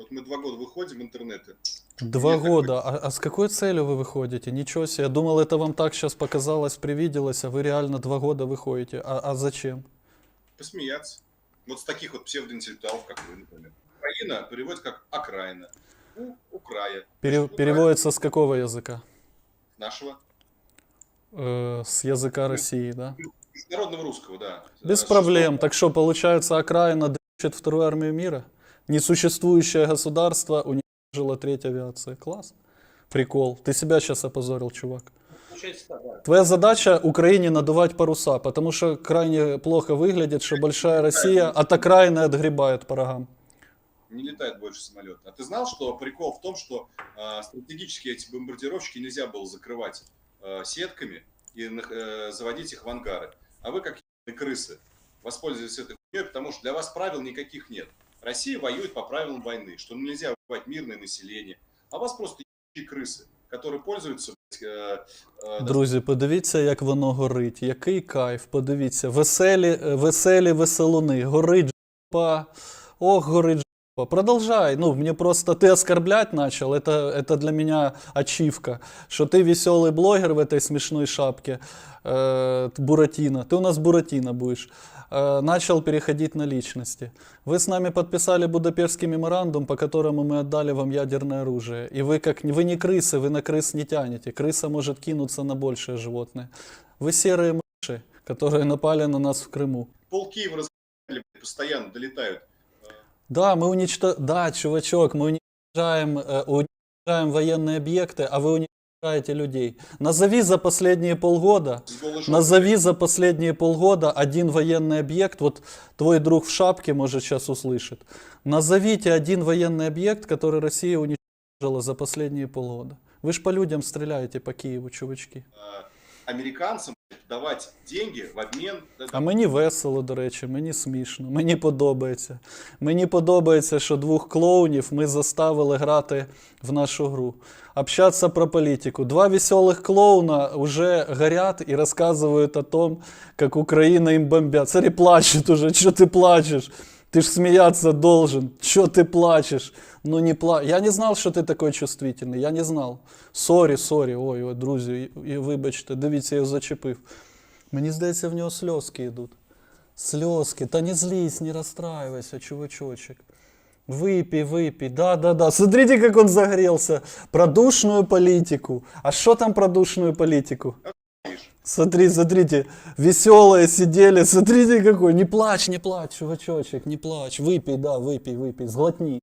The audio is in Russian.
Вот мы два года выходим в интернеты. Два Нет, года. А, а с какой целью вы выходите? Ничего себе. Я думал, это вам так сейчас показалось, привиделось, а вы реально два года выходите. А, а зачем? Посмеяться. Вот с таких вот псевдоинтеллектуалов, как вы, например. Украина переводится как окраина. У, у края. Пере- переводится с какого языка? Нашего. Э, с языка России, да? Международного русского, да. Без Э, проблем. Так что, получается, окраина дрючит вторую армию мира? Несуществующее государство уничтожило треть авиации. Класс. Прикол. Ты себя сейчас опозорил, чувак. Твоя задача Украине надувать паруса, потому что крайне плохо выглядит, что большая Россия от окраины отгребает по рогам. Не летает больше самолет. А ты знал, что прикол в том, что э, стратегически эти бомбардировщики нельзя было закрывать э, сетками и э, заводить их в ангары. А вы, как крысы, воспользуетесь этой хуйней, потому что для вас правил никаких нет. Россия воюет по правилам войны, что нельзя убивать мирное население. А у вас просто ебучие крысы, которые пользуются блядь, э, э, Друзі, подивіться, як воно горить. Який кайф, подивіться. Веселі, е, веселі веселуни. Горить жопа. Ох, горить жопа. Продолжай. Ну, мне просто ты оскорблять начал. Это, это для меня ачивка. Что ты веселый блогер в этой смешной шапке. Э, Буратино. Ты у нас Буратино будешь. Э, начал переходить на личности. Вы с нами подписали Будапештский меморандум, по которому мы отдали вам ядерное оружие. И вы как вы не крысы, вы на крыс не тянете. Крыса может кинуться на большее животное. Вы серые мыши, которые напали на нас в Крыму. пол Киева постоянно долетают. Да, мы уничтожаем... Да, чувачок, мы уничтожаем, э, уничтожаем военные объекты, а вы уничтожаете людей. Назови за последние полгода. Назови за последние полгода один военный объект, вот твой друг в шапке, может, сейчас услышит. Назовите один военный объект, который Россия уничтожила за последние полгода. Вы ж по людям стреляете по Киеву, чувачки. э, американцам давать деньги в обмін. А мені весело, до речі, мені смішно, мені подобається. Мені подобається, що двох клоунів ми заставили грати в нашу гру. Общаться про політику. Два веселих клоуна вже горять і розказують о том, як Україна їм бомбять. Смотри, плачуть уже. що ти плачешь? Ты ж смеяться должен. Что ты плачешь? Ну не пла... Я не знал, що ти такий чувствительний. Я не знал. Сорі, сорі. Ой, ой, друзі, і, і вибачте, дивіться, я його зачепив. Мені здається, в нього сльозки йдуть. Сльозки. Та не злись, не расстраивайся, чувачочек. Выпей, выпей. Да, да, да. Смотрите, как он загорелся. Про душную политику. А что там про душную политику? Смотри, смотрите. Веселые сидели. Смотрите, какой. Не плачь, не плачь, чувачочек, не плачь. Выпей, да, выпей, выпей. Сглотни.